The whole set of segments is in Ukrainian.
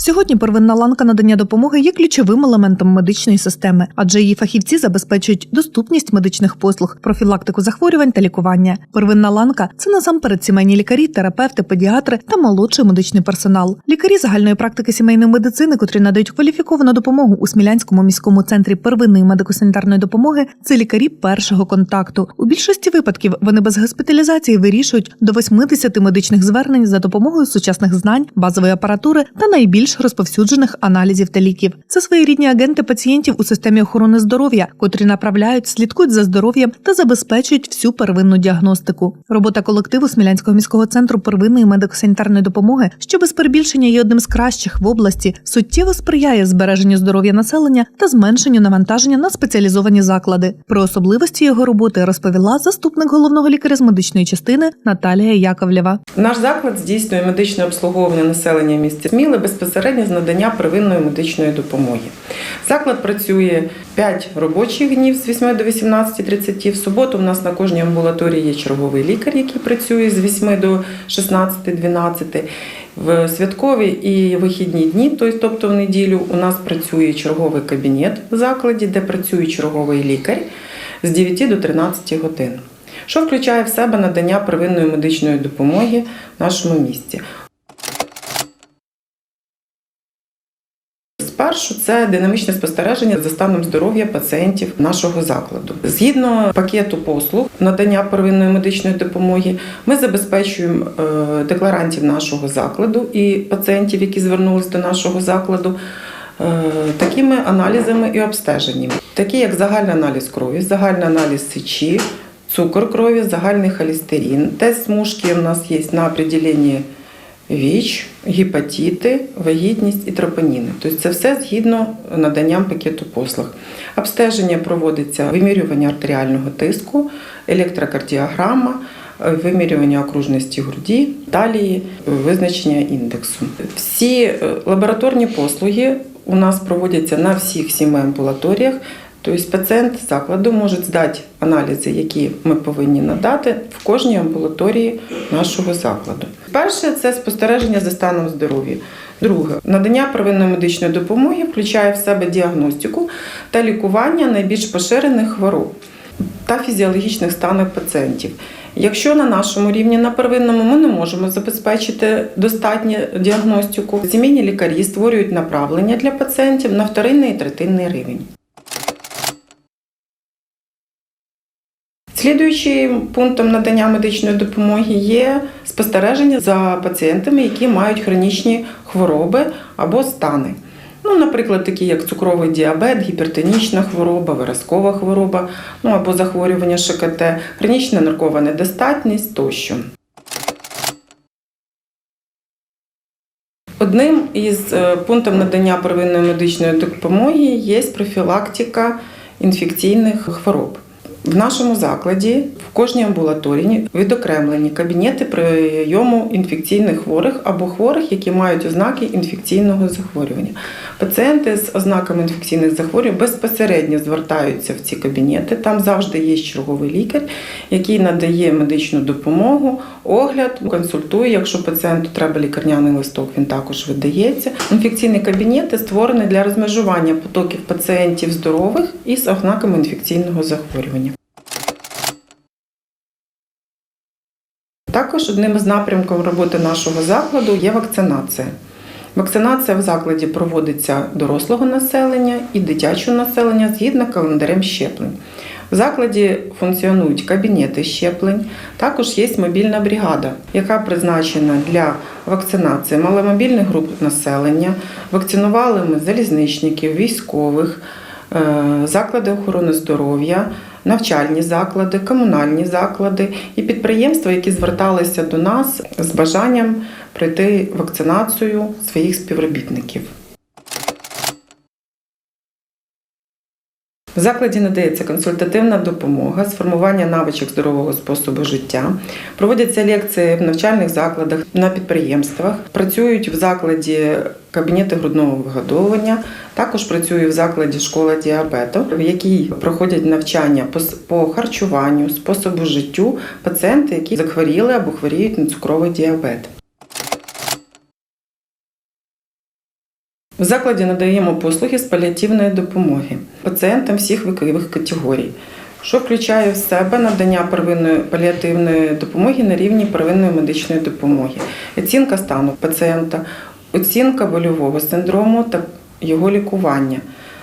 Сьогодні первинна ланка надання допомоги є ключовим елементом медичної системи, адже її фахівці забезпечують доступність медичних послуг, профілактику захворювань та лікування. Первинна ланка це насамперед сімейні лікарі, терапевти, педіатри та молодший медичний персонал. Лікарі загальної практики сімейної медицини, котрі надають кваліфіковану допомогу у Смілянському міському центрі первинної медико-санітарної допомоги, це лікарі першого контакту. У більшості випадків вони без госпіталізації вирішують до 80 медичних звернень за допомогою сучасних знань, базової апаратури та найбільш розповсюджених аналізів та ліків. Це своєрідні агенти пацієнтів у системі охорони здоров'я, котрі направляють, слідкують за здоров'ям та забезпечують всю первинну діагностику. Робота колективу Смілянського міського центру первинної медико-санітарної допомоги, що без перебільшення є одним з кращих в області, суттєво сприяє збереженню здоров'я населення та зменшенню навантаження на спеціалізовані заклади. Про особливості його роботи розповіла заступник головного лікаря з медичної частини Наталія Яковлєва. Наш заклад здійснює медичне обслуговування населення міста Сміли безпосередньо з надання первинної медичної допомоги. Заклад працює 5 робочих днів з 8 до 18.30. В суботу у нас на кожній амбулаторії є черговий лікар, який працює з 8 до 16.12. В святкові і вихідні дні, тобто в неділю, у нас працює черговий кабінет в закладі, де працює черговий лікар з 9 до 13 годин що включає в себе надання первинної медичної допомоги в нашому місті. Спершу це динамічне спостереження за станом здоров'я пацієнтів нашого закладу. Згідно пакету послуг надання первинної медичної допомоги, ми забезпечуємо е, декларантів нашого закладу і пацієнтів, які звернулись до нашого закладу. е, Такими аналізами і обстеженнями, такі як загальний аналіз крові, загальний аналіз сечі, цукор крові, загальний холестерин. Тест смужки у нас є на определення ВІЧ, гепатити, вагітність і тропоніни. Тобто це все згідно наданням пакету послуг. Обстеження проводиться вимірювання артеріального тиску, електрокардіограма, вимірювання окружності груді, талії, визначення індексу. Всі е, лабораторні послуги у нас проводяться на всіх сіми амбулаторіях. Тобто пацієнт закладу може здати аналізи, які ми повинні надати в кожній амбулаторії нашого закладу. Перше це спостереження за станом здоров'я. Друге, надання первинної медичної допомоги включає в себе діагностику та лікування найбільш поширених хвороб та фізіологічних станів пацієнтів. Якщо на нашому рівні на первинному ми не можемо забезпечити достатню діагностику, сімейні лікарі створюють направлення для пацієнтів на вторинний і третинний рівень. Слідуючим пунктом надання медичної допомоги є спостереження за пацієнтами, які мають хронічні хвороби або стани. Ну, наприклад, такі як цукровий діабет, гіпертонічна хвороба, виразкова хвороба, ну або захворювання ШКТ, хронічна наркова недостатність тощо. Одним із е, пунктів надання первинної медичної допомоги є профілактика інфекційних хвороб. В нашому закладі в кожній амбулаторії відокремлені кабінети прийому інфекційних хворих або хворих, які мають ознаки інфекційного захворювання. Пацієнти з ознаками інфекційних захворювань безпосередньо звертаються в ці кабінети. Там завжди є черговий лікар, який надає медичну допомогу, огляд, консультує. Якщо пацієнту треба лікарняний листок, він також видається. Інфекційні кабінети створені для розмежування потоків пацієнтів здорових із ознаками інфекційного захворювання. Також одним із напрямків роботи нашого закладу є вакцинація. Вакцинація в закладі проводиться дорослого населення і дитячого населення згідно календарем щеплень. В закладі функціонують кабінети щеплень, також є мобільна бригада, яка призначена для вакцинації маломобільних груп населення. Вакцинували ми залізничників, військових, заклади охорони здоров'я, навчальні заклади, комунальні заклади і підприємства, які зверталися до нас з бажанням пройти вакцинацію своїх співробітників. В закладі надається консультативна допомога з формування навичок здорового способу життя. Проводяться лекції в навчальних закладах, на підприємствах. Працюють в закладі кабінети грудного вигодовування. Також працює в закладі школа діабету, в якій проходять навчання по по харчуванню, способу життю пацієнти, які захворіли або хворіють на цукровий діабет. В закладі надаємо послуги з паліативної допомоги пацієнтам всіх вікових категорій, що включає в себе надання первинної паліативної допомоги на рівні первинної медичної допомоги, оцінка стану пацієнта, оцінка больового синдрому та його лікування.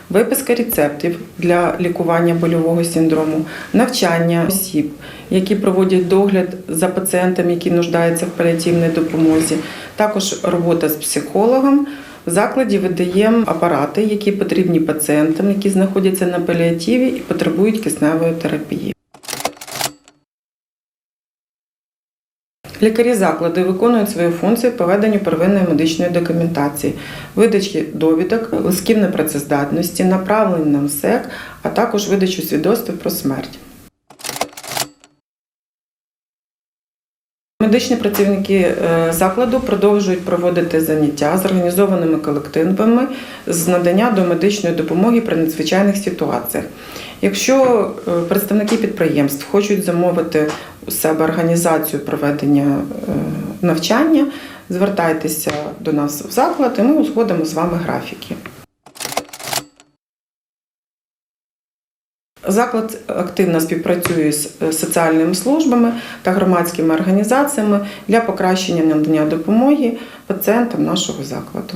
Виписка рецептів для лікування больового синдрому, навчання осіб, які проводять догляд за пацієнтами, які нуждаються в паліативній допомозі, також робота з психологом. В закладі видаємо апарати, які потрібні пацієнтам, які знаходяться на паліативі і потребують кисневої терапії. Лікарі закладу виконують свої функції по веденню первинної медичної документації, видачі довідок, листків непрацездатності, направлень на МСЕК, а також видачу свідоцтв про смерть. Медичні працівники е, закладу продовжують проводити заняття з організованими колективами з надання до медичної допомоги при надзвичайних ситуаціях. Якщо е, представники підприємств хочуть замовити у себе організацію проведення е, навчання, звертайтеся до нас в заклад, і ми узгодимо з вами графіки. Заклад активно співпрацює з е, соціальними службами та громадськими організаціями для покращення надання допомоги пацієнтам нашого закладу.